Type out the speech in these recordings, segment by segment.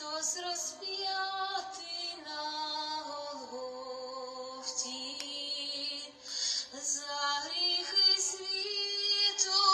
Христос розп'ятий на Голгофті, за гріхи світу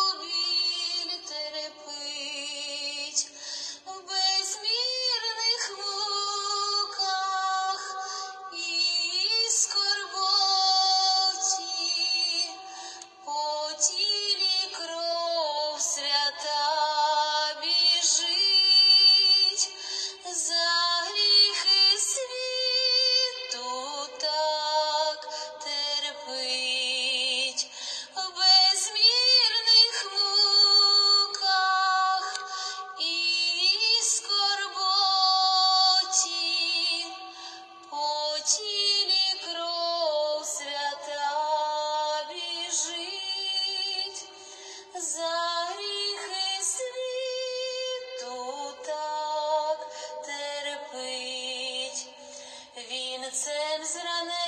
sitting on the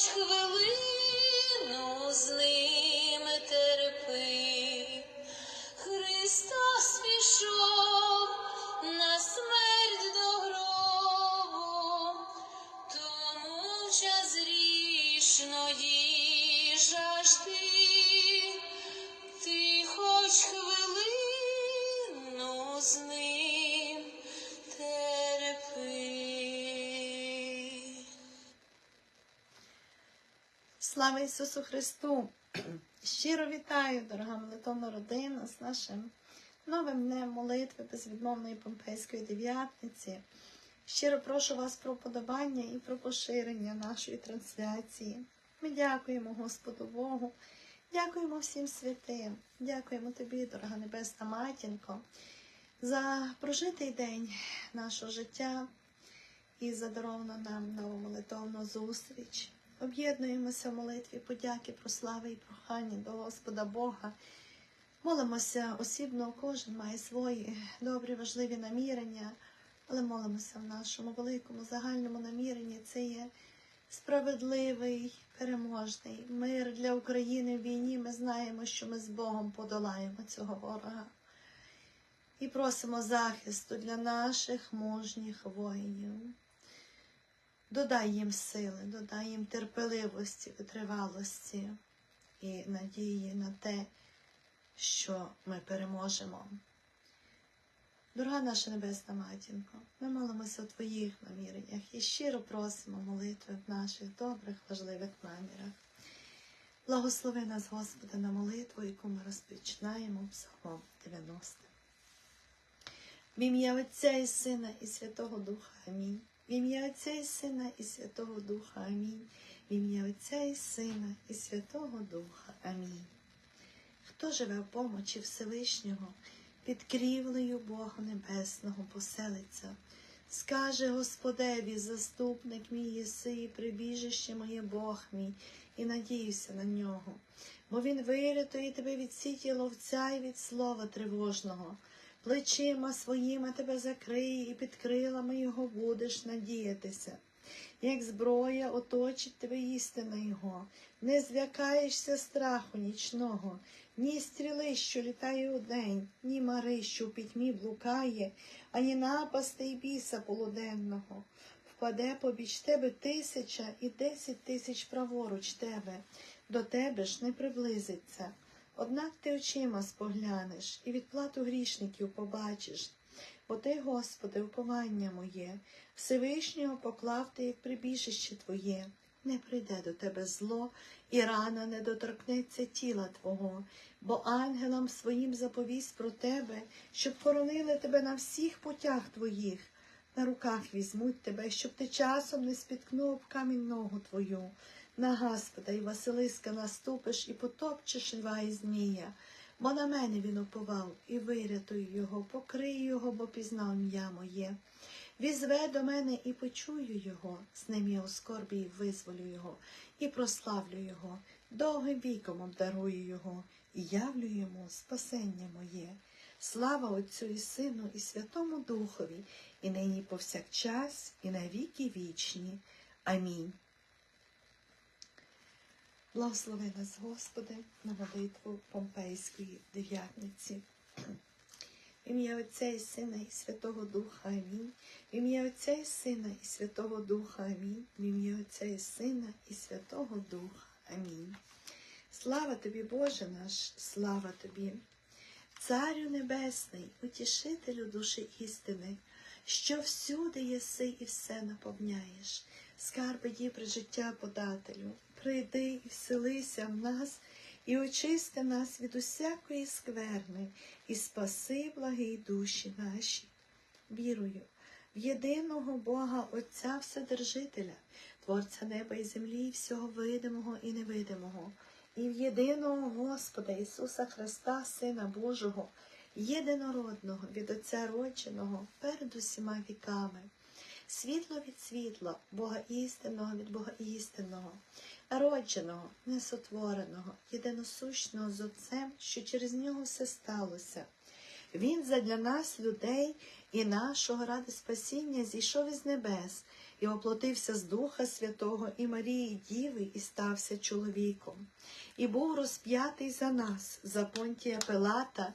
ти Слава Ісусу Христу! Щиро вітаю, дорога молитовна родина, з нашим новим днем молитви безвідмовної Помпейської дев'ятниці. Щиро прошу вас про подобання і про поширення нашої трансляції. Ми дякуємо Господу Богу, дякуємо всім святим, дякуємо тобі, дорога Небесна Матінко, за прожитий день нашого життя і за даровану нам нову молитовну зустріч. Об'єднуємося в молитві подяки, прослави і прохання до Господа Бога. Молимося осібно, кожен має свої добрі, важливі намірення, але молимося в нашому великому загальному наміренні. Це є справедливий, переможний мир для України в війні. Ми знаємо, що ми з Богом подолаємо цього ворога. І просимо захисту для наших мужніх воїнів. Додай їм сили, додай їм терпеливості, витривалості і надії на те, що ми переможемо. Дорога наша Небесна Матінко, ми молимося у Твоїх наміреннях і щиро просимо молитви в наших добрих, важливих намірах. Благослови нас, Господи, на молитву, яку ми розпочинаємо Псалмом 90. В ім'я Отця і Сина і Святого Духа. Амінь. В ім'я Отця і Сина і Святого Духа. Амінь. В ім'я Отця і Сина і Святого Духа. Амінь. Хто живе в помочі Всевишнього, під крівлею Бога Небесного поселиться, скаже Господеві, заступник мій єси, і прибіжище моє Бог мій, і надіюся на нього. Бо він вирятує тебе від сіті ловця і від слова тривожного. Плечима своїми тебе закриє, і під крилами його будеш надіятися. Як зброя оточить тебе істина його, не злякаєшся страху нічного, ні стріли, що літає удень, ні мари, що в пітьмі блукає, ані напасти й біса полуденного. Впаде побіч тебе тисяча і десять тисяч праворуч тебе, до тебе ж не приблизиться. Однак ти очима споглянеш і відплату грішників побачиш. Бо ти, Господи, уповання моє, Всевишнього поклав ти, як прибіжище Твоє, не прийде до тебе зло, і рана не доторкнеться тіла Твого, бо ангелам своїм заповість про тебе, щоб хоронили тебе на всіх путях Твоїх. На руках візьмуть тебе, щоб ти часом не спіткнув камінь ногу твою. На Господа і Василиска наступиш і потопчеш льва і змія. Бо на мене він уповав, і вирятую його, покрию його, бо пізнав ім'я моє. Візве до мене і почую його, з ним я у скорбі і визволю його, і прославлю його, довгим віком обдарую його, і явлю йому спасення моє. Слава Отцю і Сину, і Святому Духові, і нині повсякчас, і на віки вічні. Амінь. Благослови нас, Господи, на молитву Помпейської дев'ятниці. Ім'я Отця і Сина і Святого Духа Амінь. Ім'я Отця і Сина і Святого Духа Амінь. Ім'я Отця і Сина і Святого Духа Амінь. Слава тобі, Боже наш, слава тобі, Царю Небесний, утішителю душі істини, що всюди єси і все наповняєш, скарби дібри життя подателю, прийди і вселися в нас, і очисти нас від усякої скверни, і спаси благі душі наші. Вірую в єдиного Бога Отця Вседержителя, Творця неба і землі, всього видимого і невидимого, і в єдиного Господа Ісуса Христа, Сина Божого, єдинородного від Отця родженого перед усіма віками. Світло від світла, Бога істинного від Бога істинного, народженого, несотвореного, єдиносущного з Отцем, що через нього все сталося. Він задля нас, людей і нашого ради спасіння, зійшов із небес і оплотився з Духа Святого і Марії Діви, і стався чоловіком, і був розп'ятий за нас, за понтія Пилата,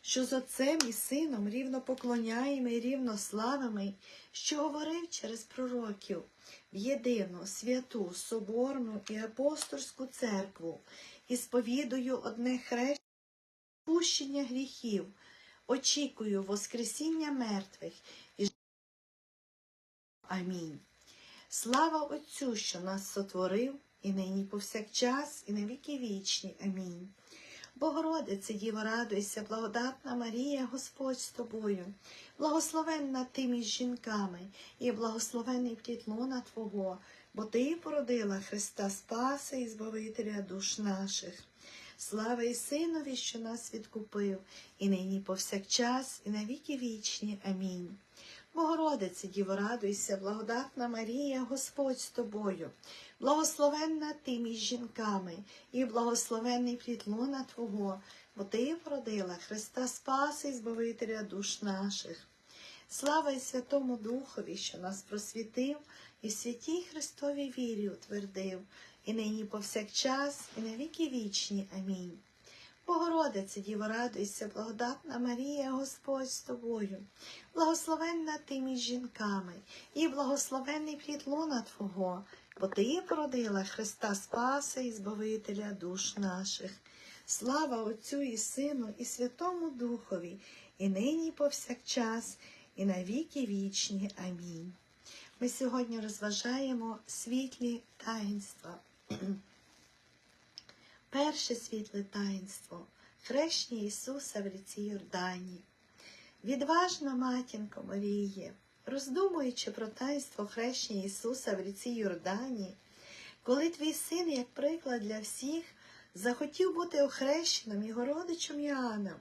що з Отцем і Сином рівно поклоняємо і рівно славимо, що говорив через пророків в єдину, святу, соборну і апостольську церкву, і сповідую одне хрещення пущення гріхів, очікую Воскресіння мертвих і. Амінь. Слава Отцю, що нас сотворив, і нині повсякчас, і на віки вічні. Амінь. Богородице, Діво, радуйся, благодатна Марія, Господь з тобою, благословенна ти між жінками, і благословений плід лона Твого, бо Ти породила Христа Спаса і Збавителя душ наших. Слава і Синові, що нас відкупив, і нині повсякчас, і на віки вічні. Амінь. Богородице, Діво, радуйся, благодатна Марія, Господь з тобою, благословенна ти між жінками, і благословенний плід лона Твого, бо ти породила Христа Спаси і Збавителя душ наших. Слава і Святому Духові, що нас просвітив, і святій Христовій вірі утвердив, і нині повсякчас, і на віки вічні. Амінь. Богородице, Діво, радуйся, благодатна Марія, Господь з тобою, благословенна ти між жінками, і благословенний плід лона Твого, бо ти породила Христа Спаса і Збавителя душ наших. Слава Отцю і Сину, і Святому Духові, і нині повсякчас, і на віки вічні. Амінь. Ми сьогодні розважаємо світлі таїнства. Перше світле таїнство хрещення Ісуса в ріці Йордані. Відважна матінко Маріє, роздумуючи про таїнство хрещення Ісуса в ріці Йордані, коли твій син, як приклад для всіх, захотів бути охрещеним його родичем Іоанном,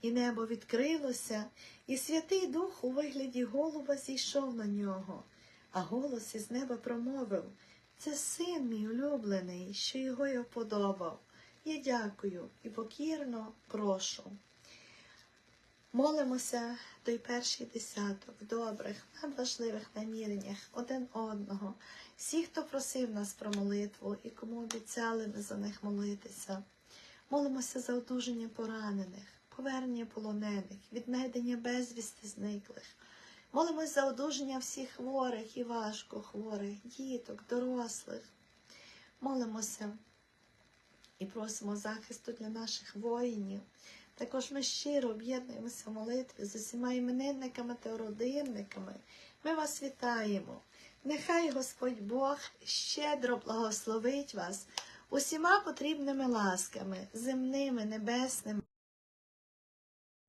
і небо відкрилося, і Святий Дух у вигляді голуба зійшов на нього, а голос із неба промовив це син мій улюблений, що його я вподобав. Я дякую і покірно прошу. Молимося той перший десяток в добрих, надважливих наміреннях один одного, всі, хто просив нас про молитву і кому обіцяли ми за них молитися. Молимося за одужання поранених, повернення полонених, віднайдення безвісти зниклих. Молимось за одужання всіх хворих і важко хворих, діток, дорослих. Молимося і просимо захисту для наших воїнів. Також ми щиро об'єднуємося в молитві з усіма іменинниками та родинниками. Ми вас вітаємо. Нехай Господь Бог щедро благословить вас усіма потрібними ласками, земними, небесними,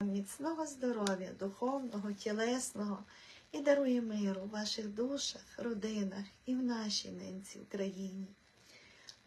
міцного здоров'я, духовного, тілесного і дарує миру в ваших душах, родинах і в нашій ненці Україні.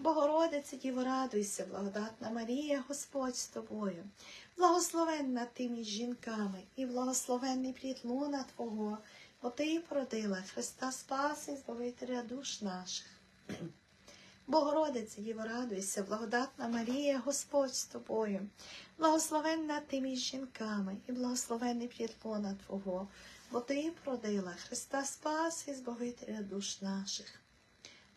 Богородице, Діво, радуйся, благодатна Марія, Господь з тобою. Благословенна ти між жінками, і благословенний плід луна Твого, бо ти породила Христа Спаси Збавителя душ наших. Богородице, Діво, радуйся, благодатна Марія, Господь з тобою. Благословенна ти між жінками, і благословенний плід луна Твого, бо ти породила Христа Спаси Збавителя душ наших.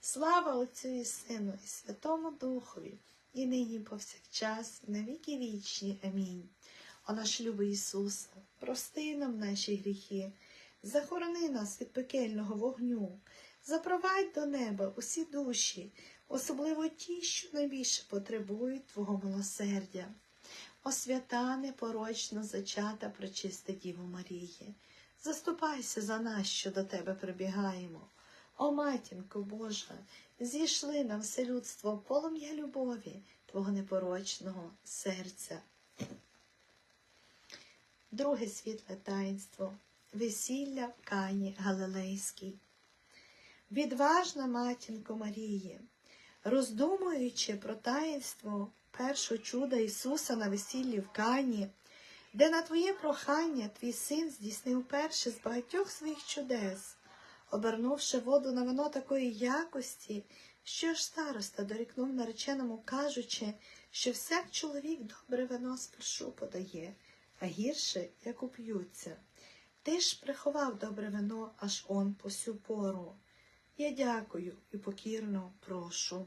Слава Отцю і Сину, і Святому Духові, і нині повсякчас, на віки вічні. Амінь. О наш любий Ісусе, прости нам наші гріхи, захорони нас від пекельного вогню, запровадь до неба усі душі, особливо ті, що найбільше потребують Твого милосердя. О свята непорочно зачата пречиста Діво Марії, заступайся за нас, що до Тебе прибігаємо. О матінко Божа, зійшли на все людство полум'я любові Твого непорочного серця. Друге світле таїнство весілля в Кані Галилейській. Відважна матінко Марії, роздумуючи про таїнство першого чуда Ісуса на весіллі в Кані, де на Твоє прохання твій син здійснив перше з багатьох своїх чудес, обернувши воду на вино такої якості, що ж староста дорікнув нареченому, кажучи, що всяк чоловік добре вино спершу подає, а гірше, як уп'ються. Ти ж приховав добре вино, аж он по сю пору. Я дякую і покірно прошу.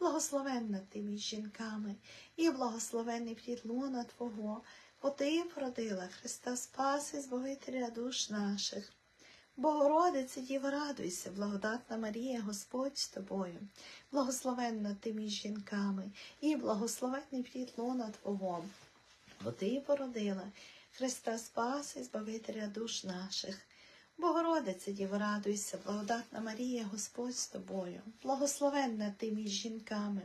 Благословенна ти між жінками, і благословенний плід лона Твого, бо Ти породила Христа Спаси, Збавителя душ наших. Богородице, Діво, радуйся, благодатна Марія, Господь з тобою. Благословенна ти між жінками, і благословенний плід лона Твого, бо Ти породила Христа Спаси, Збавителя душ наших. Богородице, Діво, радуйся, благодатна Марія, Господь з тобою, благословенна ти між жінками,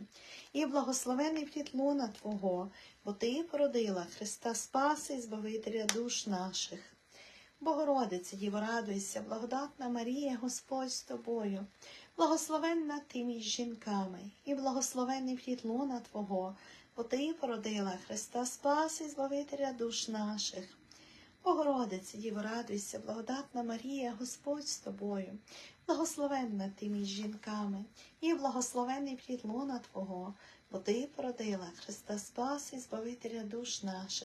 і благословений плід луна Твого, бо Ти породила Христа Спаси і Збавителя душ наших. Богородице, Діво, радуйся, благодатна Марія, Господь з тобою, благословенна ти між жінками, і благословений плід луна Твого, бо Ти породила Христа Спаси і Збавителя душ наших. Богородице, Діво, радуйся, благодатна Марія, Господь з тобою, благословенна ти між жінками, і благословений плід лона Твого, бо Ти породила Христа Спаси Збавителя душ наших.